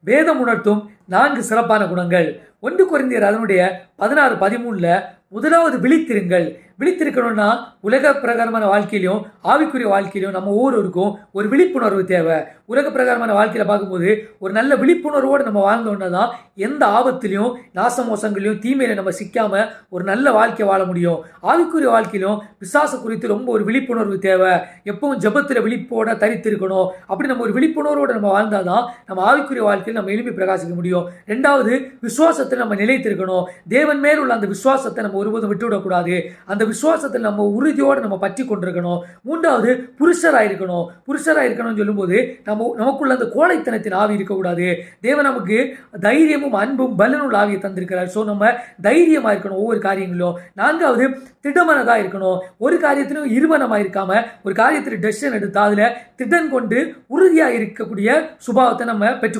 வேதம் உணர்த்தும் நான்கு சிறப்பான குணங்கள். ஒன்று குறைந்தியர் அதனுடைய பதினாறு பதிமூணில் முதலாவது விழித்திருங்கள். விழித்திருக்கணும்னா உலக பிரகாரமான வாழ்க்கையிலையும் ஆவிக்குரிய வாழ்க்கையிலையும் நம்ம ஒவ்வொருவருக்கும் ஒரு விழிப்புணர்வு தேவை. உலக பிரகாரமான வாழ்க்கையில் பார்க்கும்போது ஒரு நல்ல விழிப்புணர்வோடு நம்ம வாழ்ந்தோன்னா தான் எந்த ஆபத்திலையும் நாசமோசங்களையும் தீமையில நம்ம சிக்காமல் ஒரு நல்ல வாழ்க்கை வாழ முடியும். ஆவிக்குரிய வாழ்க்கையிலும் விசாசம் குறித்து ரொம்ப ஒரு விழிப்புணர்வு தேவை. எப்பவும் ஜெபத்தில் விழிப்போட தரித்திருக்கணும். அப்படி நம்ம ஒரு விழிப்புணர்வோடு நம்ம வாழ்ந்தால் தான் நம்ம ஆவிக்குரிய வாழ்க்கையில் நம்ம எளிமை பிரகாசிக்க முடியும். ரெண்டாவது விசுவாசத்தை நம்ம நிலைத்திருக்கணும். தேவன் மேல் உள்ள அந்த விசுவாசத்தை நம்ம ஒருபோதும் விட்டுவிடக்கூடாது. அந்த விசுவாசத்தில் நம்ம உறுதியோடு நம்ம பற்றி கொண்டிருக்கணும். மூன்றாவது புருஷராக இருக்கணும் புருஷராக இருக்கணும்னு சொல்லும்போது நம்ம நமக்குள்ள அந்த கோழைத்தனத்தின் ஆவி இருக்கக்கூடாது. தேவன் நமக்கு தைரியமும் அன்பும் பலனுள்ள ஆவியை தந்திருக்கிறார். ஸோ நம்ம தைரியமாக இருக்கணும் ஒவ்வொரு காரியங்களும் நான்காவது திடமனதாக இருக்கணும் ஒரு காரியத்திலும் இருமனமாக இருக்காம ஒரு காரியத்தில் டெசிஷன் எடுத்து அதில் திடன் கொண்டு உறுதியாக இருக்கக்கூடிய சுபாவத்தை நம்ம பெற்றுக்கொள்ளணும்